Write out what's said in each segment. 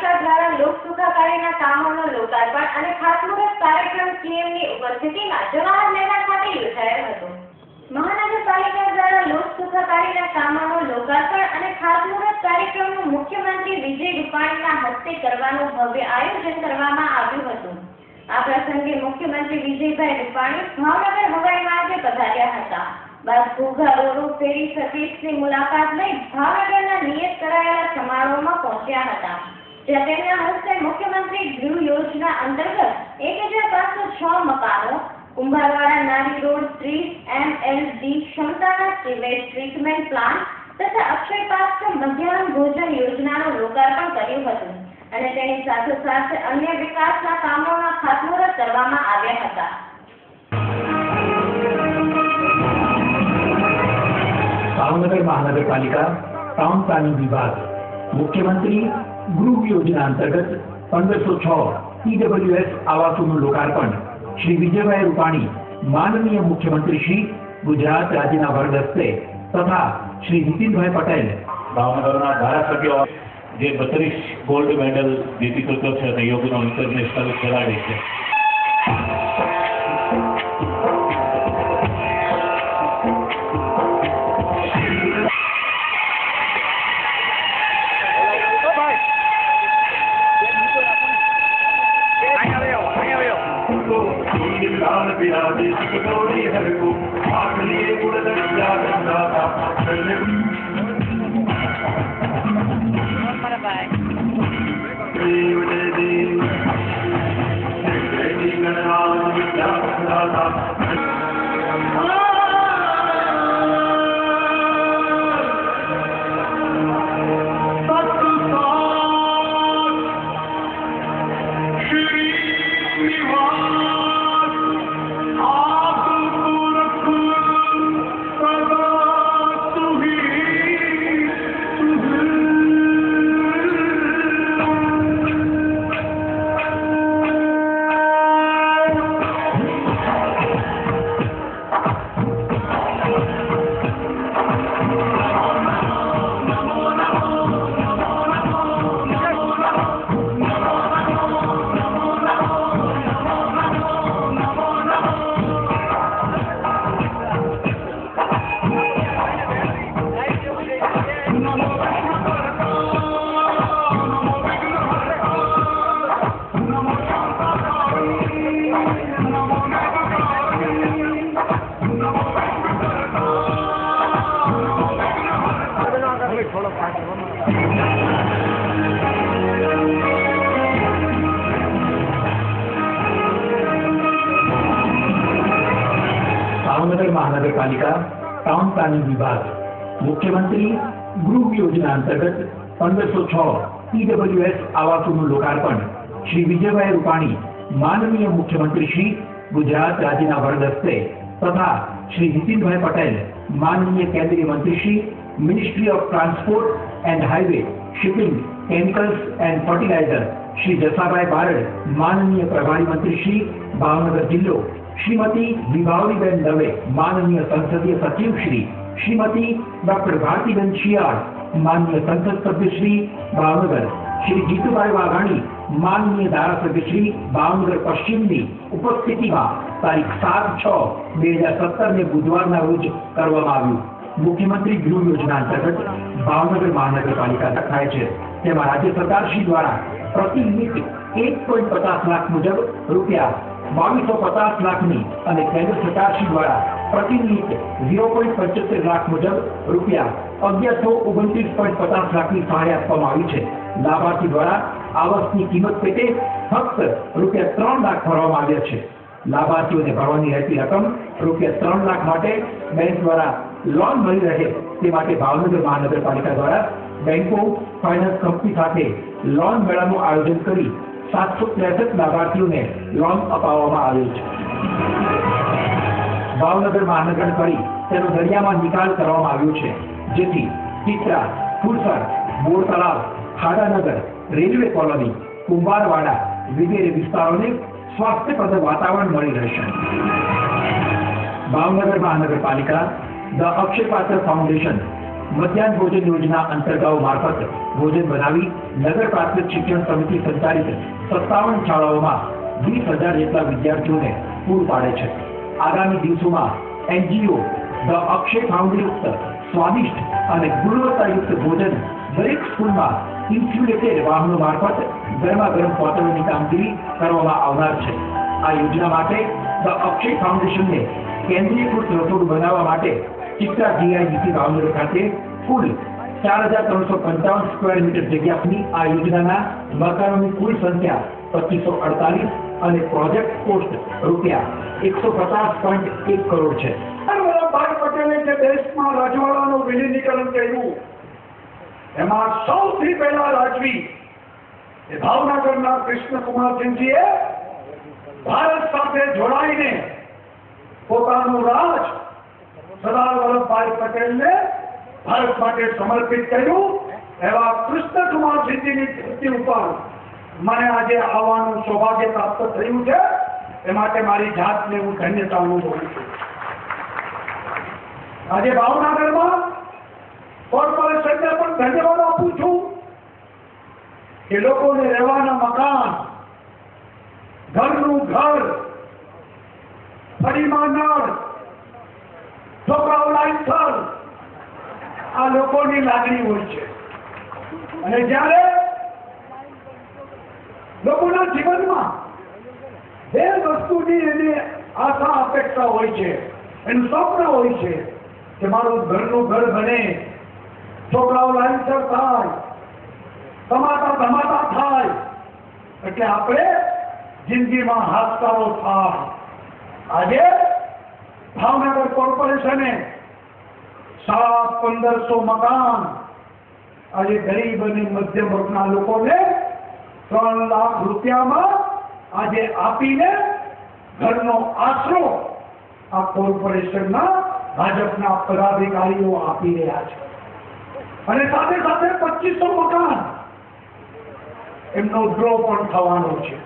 મહાનગરપાલિકા દ્વારા લોક સુખાકારીના કામોનો લોકાર્પણ અને ખાતમુહૂર્ત કાર્યક્રમ સીએમની ઉપસ્થિતિમાં જવાહર મેદાન ખાતે યોજાયો હતો. મહાનગરપાલિકા દ્વારા લોક સુખાકારીના કામોનો લોકાર્પણ અને ખાતમુહૂર્ત કાર્યક્રમનું મુખ્યમંત્રી વિજય રૂપાણીના હસ્તે કરવાનું ભવ્ય આયોજન કરવામાં આવ્યું હતું. આ પ્રસંગે મુખ્યમંત્રી વિજયભાઈ રૂપાણી ભાવનગર હવાઈ માર્ગે પધાર્યા હતા. બાદ ઘોઘા રોરો ફેરી સર્વિસની મુલાકાત લઈ ભાવનગરના નિયત કરાયેલા સમારોહમાં પહોંચ્યા હતા. જ્યાં તેમના હસ્તે મુખ્યમંત્રી ગૃહ યોજના અંતર્ગત એક હજાર પાંચસો છ મકાનો, કુંભારવાડા નારી રોડ ત્રીસ એમએલડી ક્ષમતાના સીવેજ ટ્રીટમેન્ટ પ્લાન્ટ તથા અક્ષય પાત્ર મધ્યાહન ભોજન યોજનાનું લોકાર્પણ કર્યું હતું. અને તેની સાથોસાથ અન્ય વિકાસના કામોના ખાતમુહૂર્ત કરવામાં આવ્યા હતા. ભાવનગર મહાનગરપાલિકા, ટાઉન પ્લાનિંગ વિભાગ, મુખ્યમંત્રી ગૃહ યોજના અંતર્ગત પંદરસો છ ઈડબ્લ્યુએસ આવાસોનું લોકાર્પણ શ્રી વિજયભાઈ રૂપાણી માનનીય મુખ્યમંત્રી શ્રી ગુજરાત રાજ્યના વર્ગ હસ્તે તથા શ્રી નીતિનભાઈ પટેલ. ભાવનગરના ધારાસભ્યો જે બત્રીસ ગોલ્ડ મેડલ જીતી ચૂક્યો છે અને યોગનો ઇન્ટરનેશનલ ખેલાડી છે. go. Need to learn to be a disco glory. Have go. Heart to be able to get a good time. Oh! Bhavnagar મહાનગરપાલિકા ટાઉન પ્લાનિંગ વિભાગ મુખ્યમંત્રી ગૃહ યોજના અંતર્ગત પંદરસો છ ઈડબ્લ્યુએસ આવાસોનું લોકાર્પણ શ્રી વિજયભાઈ રૂપાણી માનનીય મુખ્યમંત્રી શ્રી ગુજરાત રાજ્યના વર્ગ હસ્તે તથા શ્રી નીતિનભાઈ પટેલ માનનીય કેન્દ્રીય મંત્રી Shri ministry of transport and highway shipping chemicals and fertilizer Shri Jasabhai Barad માનનીય પ્રભારી મંત્રી શ્રી ભાવનગર જિલ્લો શ્રીમતી વિભાવરીબેન દવે, માનનીય સંસદીય સચિવ શ્રી શ્રીમતી ડોક્ટર ભારતીબેન શિયાળ, માનનીય સંસદ સભ્ય શ્રી ભાવનગર, શ્રી જીતુભાઈ વાઘાણી, માનનીય ધારાસભ્ય શ્રી ભાવનગર પશ્ચિમની ઉપસ્થિતિમાં તારીખ સાત છ બે હજાર સત્તરને બુધવારના રોજ કરવામાં આવ્યું. મુખ્યમંત્રી ગૃહ યોજના અંતર્ગત ભાવનગર મહાનગરપાલિકા રખાય છે. તેમાં રાજ્ય સરકારશ્રી દ્વારા પ્રતિ યુનિટ એક પોઈન્ટ પચાસ લાખ મુજબ રૂપિયા બાવીસો પચાસ લાખની અને કેન્દ્ર સરકારશ્રી દ્વારા પ્રતિ મિનિટ ઝીરો પોઈન્ટ પંચોતેર લાખ મુજબ રૂપિયા અગિયારસો ઓગણત્રીસ પોઈન્ટ પચાસ લાખની સહાય આપવામાં આવી છે. લાભાર્થી દ્વારા આવાસની કિંમત પેટે ફક્ત રૂપિયા ત્રણ લાખ ભરવામાં આવ્યા છે. લાભાર્થીઓને ભરવાની રહેતી રકમ રૂપિયા ત્રણ લાખ માટે બેંક દ્વારા લોન મળી રહે તે માટે ભાવનગર મહાનગરપાલિકા દ્વારા બેંકો ફાઇનાન્સ કંપની સાથે લોન મેળાનું આયોજન કરી સાતસો ત્રેસઠ લાભાર્થીઓને લોન અપાવવામાં આવ્યો છે. ભાવનગર મહાનગર કરી તેનો દરિયામાં નિકાલ કરવામાં આવ્યો છે. જેથી ટીચરા ફુરસર બોર તળાવ ખાડાનગર, રેલવે કોલોની, કુંભારવાડા વગેરે વિસ્તારોને સ્વાસ્થ્યપ્રદ વાતાવરણ મળી રહેશે. ભાવનગર મહાનગરપાલિકા ધ અક્ષયપાત્ર ફાઉન્ડેશન મધ્યાહન ભોજન યોજના અંતર્ગત મારફત ભોજન બનાવી નગર પ્રાથમિક શિક્ષણ સમિતિ સંચાલિત સત્તાવન શાળાઓમાં વીસ હજાર જેટલા વિદ્યાર્થીઓને પૂરું પાડે છે. આગામી દિવસોમાં એનજીઓ ધ અક્ષય ફાઉન્ડયુક્ત સ્વાદિષ્ટ અને ગુણવત્તાયુક્ત ભોજન દરેક સ્કૂલમાં ઇન્સ્યુલેટેડ વાહનો મારફત ગરમા ગરમ પહોંચાડવાની કામગીરી કરવામાં આવનાર છે. આ યોજના માટે ધ અક્ષય ફાઉન્ડેશનને કેન્દ્રીયકૃત રસોડું બનાવવા માટે ચિત્રા જીઆઈડીસી ભાવનગર ખાતે કુલ ચાર હજાર ત્રણસો પંચાવન સ્ક્વેર મીટર જગ્યાની આ યોજનાના મકાનોની કુલ સંખ્યા પચીસો અડતાલીસ અને પ્રોજેક્ટ કોસ્ટ રૂપિયા એકસો પચાસ પોઈન્ટ એક કરોડ છે સરદાર વલ્લભભાઈ પટેલે જે દેશમાં રજવાડાનું વિલીનીકરણ કર્યું એમાં સૌથી પહેલા રાજવી એ ભાવનગરના કૃષ્ણકુમારસિંહજીએ ભારત સાથે જોડાઈને પોતાનું રાજ સરદાર વલ્લભભાઈ પટેલને ભારત માટે સમર્પિત કર્યું એવા કૃષ્ણકુમારસિંહજીની ધરતી ઉપર મને આજે આવવાનું સૌભાગ્ય પ્રાપ્ત થયું છે એ માટે મારી જાતને હું ધન્યતા અનુભવું છું આજે ભાવનગરમાં કોર્પોરેશનને પણ ધન્યવાદ આપું છું કે લોકોને રહેવાના મકાન, ઘરનું ઘર, ફળીમાં નળ છોકરાઓ લાઈન આ લોકોની લાગણી હોય છે. અને જ્યારે લોકોના જીવનમાં બે વસ્તુની એની આશા, અપેક્ષા હોય છે, એનું સ્વપ્ન હોય છે કે મારું ઘરનું ઘર બને. છોકરાઓ લાઈનસર થાય. તમાતા ધમાતા થાય. એટલે આપણે જિંદગીમાં હાથકારો થાય. આજે ભાવનગર કોર્પોરેશને સાત પંદરસો મકાન આજે ગરીબ અને મધ્યમ વર્ગના લોકોને ત્રણ લાખ રૂપિયામાં આજે આપીને ઘરનો આશરો આ કોર્પોરેશનના ભાજપના પદાધિકારીઓ આપી રહ્યા છે. અને સાથે સાથે પચીસો મકાન એમનો ડ્રો પણ થવાનો છે.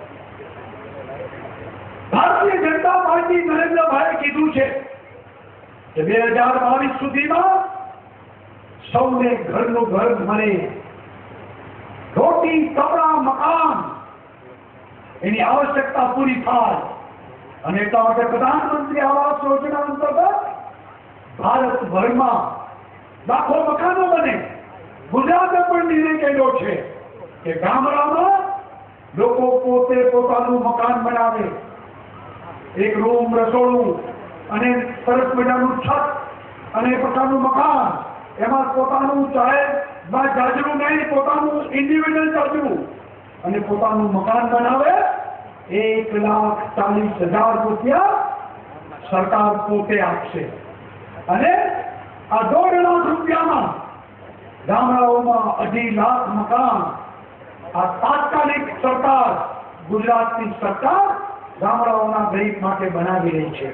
ભારતીય જનતા પાર્ટી નરેન્દ્રભાઈએ કીધું છે કે બે હજાર બાવીસ સુધીમાં સૌને ઘરનું ઘર મળે રોટી, કપડા, મકાન એની આવશ્યકતા પૂરી થાય. અને એટલા માટે પ્રધાનમંત્રી આવાસ યોજના અંતર્ગત ભારતભરમાં લાખો મકાનો બને. ગુજરાતે પણ નિર્ણય કર્યો છે કે ગામડામાં લોકો પોતે પોતાનું મકાન બનાવે. એક રૂમ, રસોડું અને સરસ મજાનું છત અને પોતાનું મકાન, એમાં પોતાનું ચાહે જાજરું નહીં, પોતાનું ઇન્ડિવિડ્યુઅલ જાજરું અને પોતાનું મકાન બનાવે એક લાખ ચાલીસ હજાર રૂપિયા સરકાર પોતે આપશે. અને આ દોઢ લાખ રૂપિયામાં ગામડાઓમાં અઢી લાખ મકાન, આ તાત્કાલિક સરકાર, ગુજરાતની સરકાર ગામડાઓના ગરીબ માટે બનાવી રહી છે.